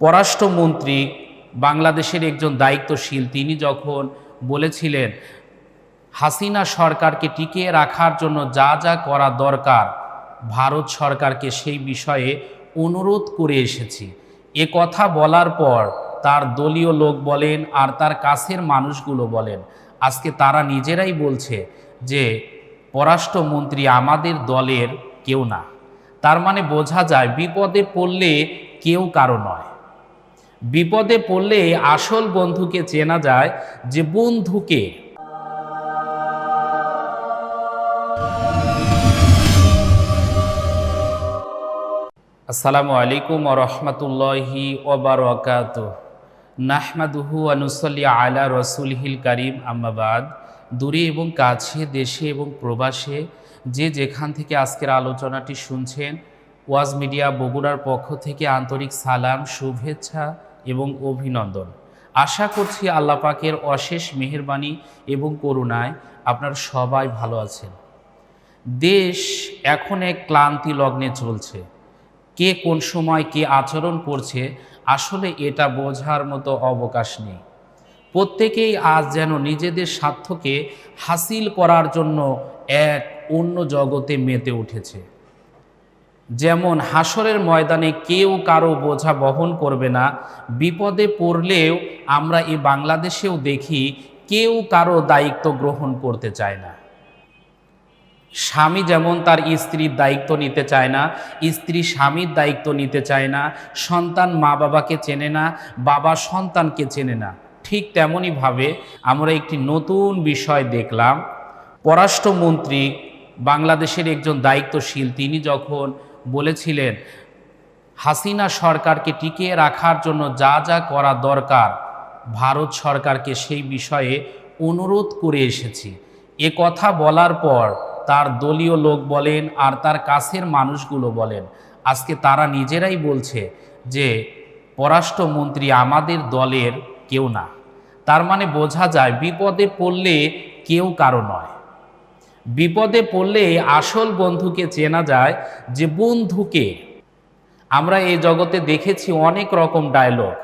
পররাষ্ট্রমন্ত্রী বাংলাদেশের একজন দায়িত্বশীল, তিনি যখন বলেছিলেন, হাসিনা সরকারকে টিকিয়ে রাখার জন্য যা যা করা দরকার, ভারত সরকারকে সেই বিষয়ে অনুরোধ করে এসেছি। এ কথা বলার পর তার দলীয় লোক বলেন আর তার কাছের মানুষগুলো বলেন। আজকে তারা নিজেরাই বলছে যে, পররাষ্ট্রমন্ত্রী আমাদের দলের কেউ না। তার মানে বোঝা যায় বিপদে পড়লে কেউ কারও নয়। বিপদে পড়লে আসল বন্ধুকে চেনা যায় যে বন্ধুকে। আসসালামু আলাইকুম রহমতুল্লাহি ওবরাকাত নাহমাদুহু আনুসল্লি আলা রসুলহিল করিম আম্মাবাদ দূরে এবং কাছে, দেশে এবং প্রবাসে যে যেখান থেকে আজকের আলোচনাটি শুনছেন, ওয়াজ মিডিয়া বগুড়ার পক্ষ থেকে আন্তরিক সালাম, শুভেচ্ছা এবং অভিনন্দন। আশা করছি আল্লাহ পাকের অশেষ মেহেরবানি এবং করুণায় আপনার সবাই ভালো আছেন। দেশ এখন এক ক্লান্তি লগ্নে চলছে। কে কোন সময় কে আচরণ করছে আসলে এটা বোঝার মতো অবকাশ নেই। প্রত্যেকেই আজ যেন নিজেদের স্বার্থকে হাসিল করার জন্য এক অন্য জগতে মেতে উঠেছে। যেমন হাসরের ময়দানে কেউ কারও বোঝা বহন করবে না, বিপদে পড়লেও আমরা এই বাংলাদেশেও দেখি কেউ কারও দায়িত্ব গ্রহণ করতে চায় না। স্বামী যেমন তার স্ত্রীর দায়িত্ব নিতে চায় না, স্ত্রী স্বামীর দায়িত্ব নিতে চায় না, সন্তান মা বাবাকে চেনে না, বাবা সন্তানকে চেনে না, ঠিক তেমনইভাবে আমরা একটি নতুন বিষয় দেখলাম। পররাষ্ট্রমন্ত্রী, বাংলাদেশের একজন দায়িত্বশীল, তিনি যখন বলেছিলেন, হাসিনা সরকারকে টিকিয়ে রাখার জন্য যা যা করা দরকার, ভারত সরকারকে সেই বিষয়ে অনুরোধ করে এসেছি। এ কথা বলার পর তার দলীয় লোক বলেন আর তার কাছের মানুষগুলো বলেন। আজকে তারা নিজেরাই বলছে যে, পররাষ্ট্রমন্ত্রী আমাদের দলের কেউ না। তার মানে বোঝা যায় বিপদে পড়লে কেউ কারও নয়। বিপদে পড়লে আসল বন্ধুকে চেনা যায় যে বন্ধুকে আমরা এই জগতে দেখেছি অনেক রকম ডায়লগ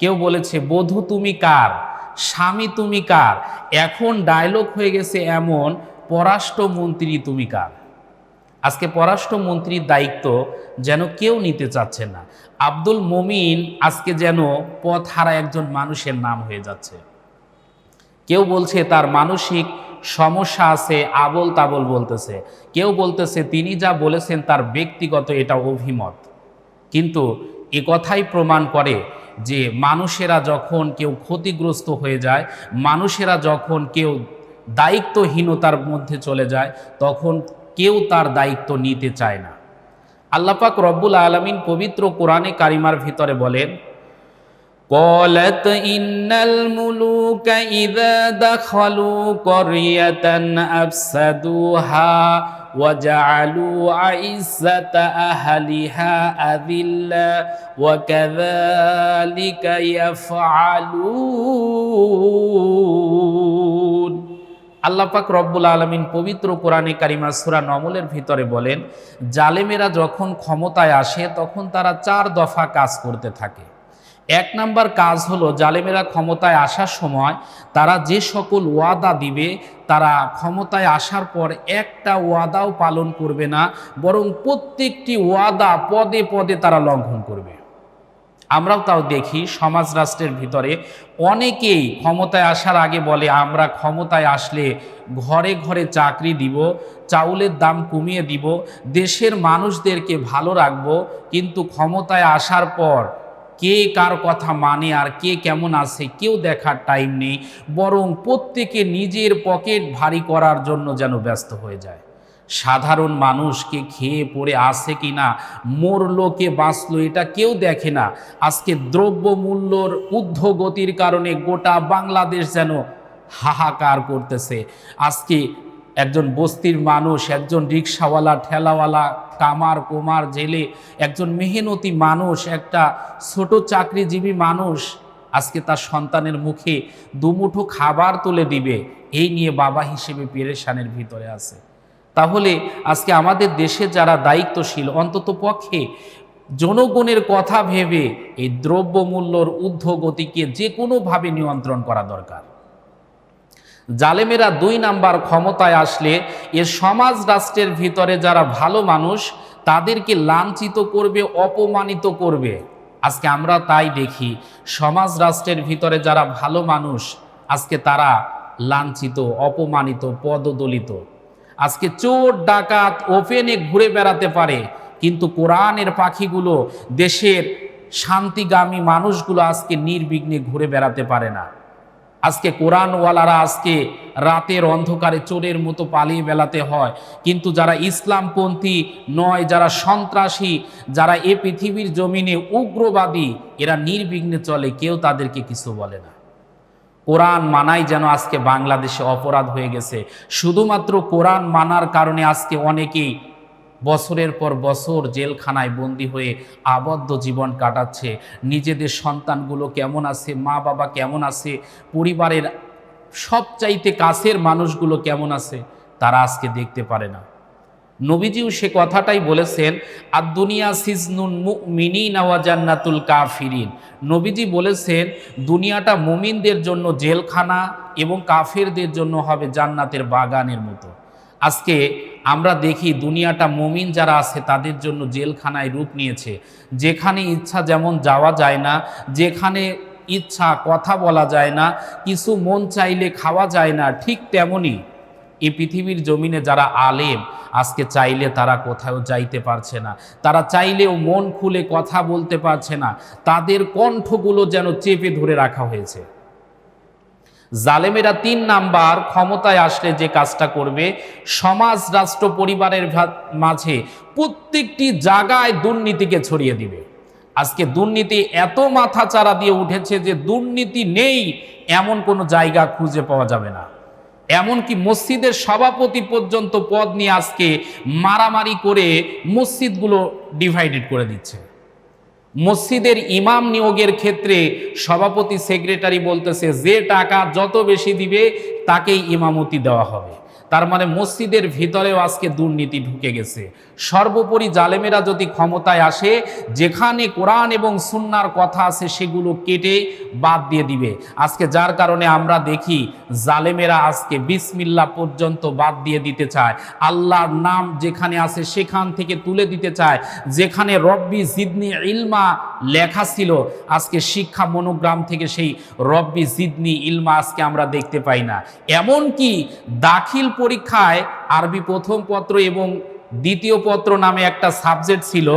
কেউ বলেছে, বধূ তুমি কার? স্বামী তুমি কার? এখন ডায়লগ হয়ে গেছে এমন, পররাষ্ট্রমন্ত্রী তুমি কার? আজকে পররাষ্ট্রমন্ত্রীর দায়িত্ব যেন কেউ নিতে চাচ্ছে না। আব্দুল মমিন আজকে যেন পথ হারা একজন মানুষের নাম হয়ে যাচ্ছে। কেউ বলছে, তার মানসিক সমস্যা আছে, আবল তাবল বলতেছে। কেউ বলতেছে, তিনি যা বলেছেন তার ব্যক্তিগত এটা অভিমত। কিন্তু এ কথাই প্রমাণ করে যে মানুষেরা যখন কেউ ক্ষতিগ্রস্ত হয়ে যায়, মানুষেরা যখন কেউ দায়িত্বহীনতার মধ্যে চলে যায়, তখন কেউ তার দায়িত্ব নিতে চায় না। আল্লাপাক রব্বুল আলমিন পবিত্র কোরআনে কারিমার ভিতরে বলেন قالت إن الملوك إذا دخلوا قرية أفسدوها وجعلوا عزة أهلها أذلة وكذلك يفعلون আল্লাহ পাক রব্বুল আলমিন পবিত্র কোরআনে কারিমা সুরা নমলের ভিতরে বলেন জালেমেরা যখন ক্ষমতায় আসে তখন তারা চার দফা কাজ করতে থাকে এক নাম্বার কাজ হলো জালেমেরা ক্ষমতায় আসার সময় তারা যে সকল ওয়াদা দিবে, তারা ক্ষমতায় আসার পর একটা ওয়াদাও পালন করবে না, বরং প্রত্যেকটি ওয়াদা পদে পদে তারা লঙ্ঘন করবে। আমরাও তাও দেখি সমাজ রাষ্ট্রের ভিতরে অনেকেই ক্ষমতায় আসার আগে বলে, আমরা ক্ষমতায় আসলে ঘরে ঘরে চাকরি দিব, চাউলের দাম কমিয়ে দিব, দেশের মানুষদেরকে ভালো রাখব। কিন্তু ক্ষমতায় আসার পর কে কার কথা মানে আর কে কেমন আছে, কেউ দেখার টাইম নেই, বরং প্রত্যেকে নিজের পকেট ভারী করার জন্য যেন ব্যস্ত হয়ে যায়। সাধারণ মানুষকে খেয়ে পড়ে আসে কি না মরলো কে বাঁচলো এটা কেউ দেখে না। আজকে দ্রব্য মূল্যর ঊর্ধ্বগতির কারণে গোটা বাংলাদেশ যেন হাহাকার করতেছে। আজকে একজন বস্তির মানুষ, একজন রিক্সাওয়ালা, ঠেলাওয়ালা, কামার, কুমার, জেলে, একজন মেহনতি মানুষ, একটা ছোট চাকরিজীবী মানুষ আজকে তার সন্তানের মুখে দুমুঠো খাবার তুলে দিবে। এই নিয়ে বাবা হিসেবে পেরেশানের ভিতরে আছে। তাহলে আজকে আমাদের দেশে যারা দায়িত্বশীল, অন্তত পক্ষে জনগণের কথা ভেবে এই দ্রব্যমূল্যর ঊর্ধ্বগতিকে যে কোনোভাবে নিয়ন্ত্রণ করা দরকার। জালেমেরা দুই নাম্বার ক্ষমতায় আসলে এ সমাজ রাষ্ট্রের ভিতরে যারা ভালো মানুষ, তাদেরকে লাঞ্ছিত করবে, অপমানিত করবে। আজকে আমরা তাই দেখি, সমাজ রাষ্ট্রের ভিতরে যারা ভালো মানুষ, আজকে তারা লাঞ্ছিত, অপমানিত, পদদলিত। আজকে চোর, ডাকাত, ওপেনে ঘুরে বেড়াতে পারে, কিন্তু কোরআনের পাখিগুলো, দেশের শান্তিগামী মানুষগুলো আজকে নির্বিঘ্নে ঘুরে বেড়াতে পারে না। আজকে কোরআনওয়ালারা আজকে রাতের অন্ধকারে চোরের মতো পালিয়ে বেড়াতে হয়। কিন্তু যারা ইসলামপন্থী নয়, যারা সন্ত্রাসী, যারা এ পৃথিবীর জমিনে উগ্রবাদী, এরা নির্বিঘ্নে চলে, কেউ তাদেরকে কিছু বলে না। কোরআন মানাই যেন আজকে বাংলাদেশে অপরাধ হয়ে গেছে। শুধুমাত্র কোরআন মানার কারণে আজকে অনেকেই বছরের পর বছর জেলখানায় বন্দি হয়ে আবদ্ধ জীবন কাটাচ্ছে। নিজেদের সন্তানগুলো কেমন আছে? মা বাবা কেমন আছে? পরিবারের সবচাইতে কাছের মানুষগুলো কেমন আছে? তারা আজকে দেখতে পারে না। নবীজিও সে কথাটাই বলেছেন আর দুনিয়া সিজনুন মিনি নাওয়া জান্নাতুল কাফিরিন। নবীজি বলেছেন, দুনিয়াটা মুমিনদের জন্য জেলখানা এবং কাফেরদের জন্য হবে জান্নাতের বাগানের মতো। আজকে আমরা দেখি দুনিয়াটা মমিন যারা আছে তাদের জন্য জেলখানায় রূপ নিয়েছে। যেখানে ইচ্ছা যেমন যাওয়া যায় না, যেখানে ইচ্ছা কথা বলা যায় না, কিছু মন চাইলে খাওয়া যায় না, ঠিক তেমনই এই পৃথিবীর জমিনে যারা আলেম, আজকে চাইলে তারা কোথাও যাইতে পারছে না। তারা চাইলেও মন খুলে কথা বলতে পারছে না। তাদের কণ্ঠগুলো যেন চেপে ধরে রাখা হয়েছে। জালেমেরা তিন নাম্বার ক্ষমতায় আসলে যে কাজটা করবে, সমাজ, রাষ্ট্র, পরিবারের মাঝে প্রত্যেকটি জায়গায় দুর্নীতিকে ছড়িয়ে দিবে। আজকে দুর্নীতি এত মাথা চারা দিয়ে উঠেছে যে দুর্নীতি নেই, এমন কোনো জায়গা খুঁজে পাওয়া যাবে না। এমনকি মসজিদের সভাপতি পর্যন্ত পদ নিয়ে আজকে মারামারি করে মসজিদগুলো ডিভাইডেড করে দিচ্ছে। মসজিদের ইমাম নিয়োগের ক্ষেত্রে সভাপতি সেক্রেটারি বলতেছে, যে টাকা যত বেশি দিবে, তাকেই ইমামতি দেওয়া হবে। তার মানে মসজিদের ভিতরেও আজকে দুর্নীতি ঢুকে গেছে। সর্বোপরি জালেমেরা যদি ক্ষমতায় আসে, যেখানে কোরআন এবং সুন্নার কথা আছে সেগুলো কেটে বাদ দিয়ে দিবে। আজকে যার কারণে আমরা দেখি জালেমেরা আজকে বিসমিল্লা পর্যন্ত বাদ দিয়ে দিতে চায়। আল্লাহর নাম যেখানে আছে সেখান থেকে তুলে দিতে চায়। যেখানে রব্বি জিদনি ইলমা লেখা ছিল, আজকে শিক্ষা মনোগ্রাম থেকে সেই রব্বি জিদনি ইলমা আজকে আমরা দেখতে পাই না। এমন কি দাখিল পরীক্ষায় আরবি প্রথম পত্র এবং দ্বিতীয় পত্র নামে একটা সাবজেক্ট ছিল।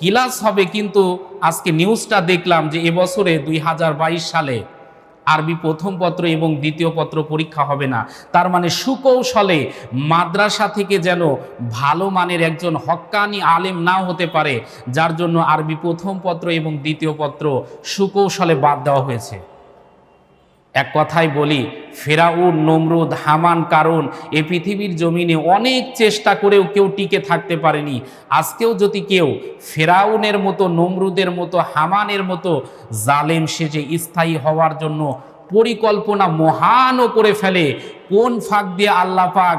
ক্লাস হবে কিন্তু আজকে নিউজটা দেখলাম যে এবছরে দুই হাজার বাইশ সালে আরবি প্রথম পত্র এবং দ্বিতীয় পত্র পরীক্ষা হবে না। তার মানে সুকৌশলে মাদ্রাসা থেকে যেন ভালো মানের একজন হক্কানি আলেম না হতে পারে, যার জন্য আরবি প্রথম পত্র এবং দ্বিতীয় পত্র সুকৌশলে বাদ দেওয়া হয়েছে। এক কথাই বলি, ফেরাউন, নমরুদ, হামান কারণ এ পৃথিবীর জমিনে অনেক চেষ্টা করেও কেউ টিকে থাকতে পারেনি। আজকেও যদি কেউ ফেরাউনের মতো, নমরুদের মতো, হামানের মতো জালেম সেজে স্থায়ী হওয়ার জন্য পরিকল্পনা মহানও করে ফেলে, কোন ফাঁক দিয়ে আল্লাহ পাক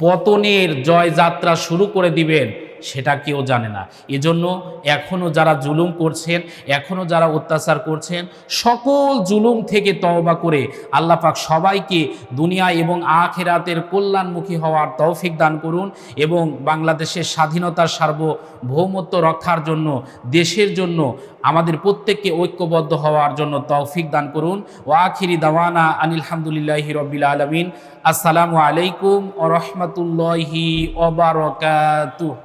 পতনের জয়যাত্রা শুরু করে দিবেন? সেটা কেউ জানে না। এজন্য এখনও যারা জুলুম করছেন এখনও যারা অত্যাচার করছেন, সকল জুলুম থেকে তওবা করে আল্লাহ পাক সবাইকে দুনিয়া এবং আখেরাতের কল্যাণমুখী হওয়ার তৌফিক দান করুন এবং বাংলাদেশের স্বাধীনতার সার্বভৌমত্ব রক্ষার জন্য, দেশের জন্য, আমাদের প্রত্যেককে ঐক্যবদ্ধ হওয়ার জন্য তৌফিক দান করুন। ও আখিরি দাওয়ানা আনিলহামদুলিল্লাহি রবিল আলমিন। আসসালামু আলাইকুম ও রহমতুল্লাহি